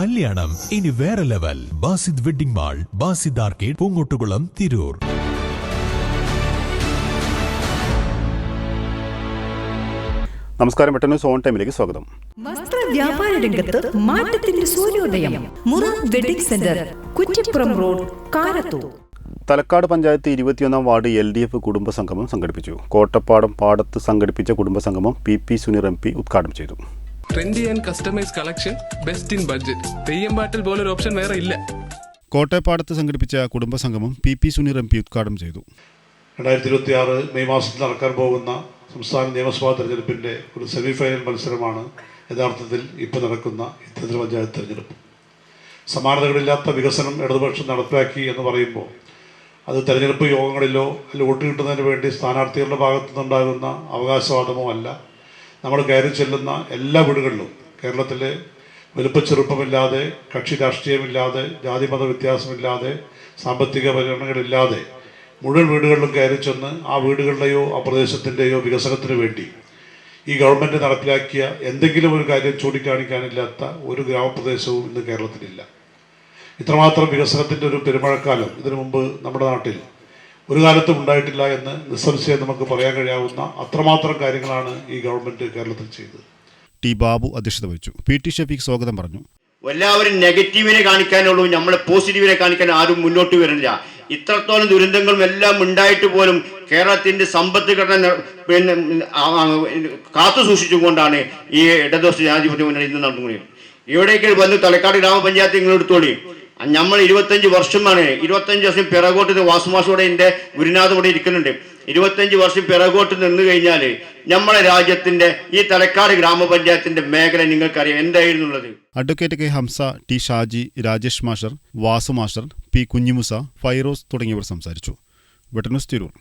കല്യാണം. ഇനി വേറെ level. Basid wedding mall Basid arcade Poongottukulam Tirur. നമസ്കാരം പെട്ടെന്ന് സോൺ ടൈമിലേക്ക് സ്വാഗതം. വസ്ത്ര വ്യാപാര രംഗത്ത് മാറ്റത്തിന്റെ സൂര്യോദയം. Mura wedding centre Kuttippuram road Karathur. Thalakkad panchayat ഇരുപത്തിയൊന്നാം വാർഡ് എൽ ഡി എഫ് കുടുംബ സംഗമം സംഘടിപ്പിച്ചു. കോട്ടപ്പാടം പാടത്ത് സംഘടിപ്പിച്ച കുടുംബ സംഗമം P P Suneer M P ഉദ്ഘാടനം ചെയ്തു. Trendy and customise collection best in budget Theyyam പാട്ടിൽ ഒരു ഓപ്ഷൻ വേറെ ഇല്ല. കോട്ടയപ്പാടത്ത് സംഘടിപ്പിച്ച കുടുംബസംഗമം P P Suneer M P ഉദ്ഘാടനം ചെയ്തു. രണ്ടായിരത്തി ഇരുപത്തി ആറ് മെയ് മാസത്തിൽ നടക്കാൻ പോകുന്ന സംസ്ഥാന നിയമസഭാ തെരഞ്ഞെടുപ്പിന്റെ ഒരു സെമിഫൈനൽ മത്സരമാണ് യഥാർത്ഥത്തിൽ ഇപ്പോൾ നടക്കുന്ന ഇത്തരത്തിൽ പഞ്ചായത്ത് തെരഞ്ഞെടുപ്പ്. സമാനതകളില്ലാത്ത വികസനം ഇടതുപക്ഷം നടപ്പിലാക്കി എന്ന് പറയുമ്പോൾ അത് തെരഞ്ഞെടുപ്പ് യോഗങ്ങളിലോ അല്ലെങ്കിൽ വോട്ട് കിട്ടുന്നതിന് വേണ്ടി സ്ഥാനാർത്ഥികളുടെ ഭാഗത്തു നിന്നുണ്ടാകുന്ന അവകാശവാദമോ അല്ല. നമ്മൾ കയറി ചെല്ലുന്ന എല്ലാ വീടുകളിലും കേരളത്തിലെ വലുപ്പച്ചെറുപ്പമില്ലാതെ കക്ഷി രാഷ്ട്രീയമില്ലാതെ ജാതിമത വ്യത്യാസമില്ലാതെ സാമ്പത്തിക പരിഗണനകളില്ലാതെ മുഴുവൻ വീടുകളിലും കയറി ചെന്ന് ആ വീടുകളുടെയോ ആ പ്രദേശത്തിന്റെയോ വികസനത്തിന് വേണ്ടി ഈ ഗവൺമെന്റ് നടപ്പിലാക്കിയ എന്തെങ്കിലും ഒരു കാര്യം ചൂണ്ടിക്കാണിക്കാനില്ലാത്ത ഒരു ഗ്രാമപ്രദേശവും ഇന്ന് കേരളത്തിലില്ല. ഇത്രമാത്രം വികസനത്തിന്റെ ഒരു പെരുമഴക്കാലം ഇതിനു മുമ്പ് നമ്മുടെ നാട്ടിൽ ഒരു കാലത്തും ഉണ്ടായിട്ടില്ല എന്ന് നിസ്സംശയം നമുക്ക് പറയാൻ കഴിയാവുന്ന അത്രമാത്രം കാര്യങ്ങളാണ് ഈ ഗവൺമെന്റ് കേരളത്തിൽ ചെയ്തത്. ടി ബാബു അധ്യക്ഷത വഹിച്ചു. പി ടി ഷഫീഖ് സ്വാഗതം പറഞ്ഞു. എല്ലാവരും നെഗറ്റീവിനെ കാണിക്കാനുള്ളൂ. നമ്മളെ പോസിറ്റീവിനെ കാണിക്കാൻ ആരും മുന്നോട്ട് വരുന്നില്ല. ഇത്രത്തോളം ദുരന്തങ്ങളും എല്ലാം ഉണ്ടായിട്ട് പോലും കേരളത്തിന്റെ സമ്പത്ത് ഘടന പിന്നെ കാത്തു സൂക്ഷിച്ചുകൊണ്ടാണ് ഈ ഇടതുപക്ഷ ജനാധിപത്യ മുന്നണി ഇന്ന് നടന്നുകൊണ്ടിരിക്കുന്നത് ഇവിടേക്ക് വന്ന് തലക്കാട് ഗ്രാമപഞ്ചായത്ത് നിങ്ങൾ എടുത്തോളി നമ്മൾ ഇരുപത്തഞ്ച് വർഷമാണ് ഇരുപത്തഞ്ച് വർഷം പിറകോട്ട് വാസുമാസോടെ എന്റെ ഗുരുനാഥ് ഇവിടെ ഇരിക്കുന്നുണ്ട്. ഇരുപത്തഞ്ച് വർഷം പിറകോട്ട് നിന്ന് കഴിഞ്ഞാൽ നമ്മുടെ രാജ്യത്തിന്റെ ഈ തലക്കാട് ഗ്രാമപഞ്ചായത്തിന്റെ മേഖല നിങ്ങൾക്കറിയാം എന്തായിരുന്നുള്ളത്. Advocate K Hamsa T Shaji Rajesh masher Vasu മാഷർ പി കുഞ്ഞിമുസ ഫൈറോസ് തുടങ്ങിയവർ സംസാരിച്ചു. വെട്ടനസ് തിരൂർ.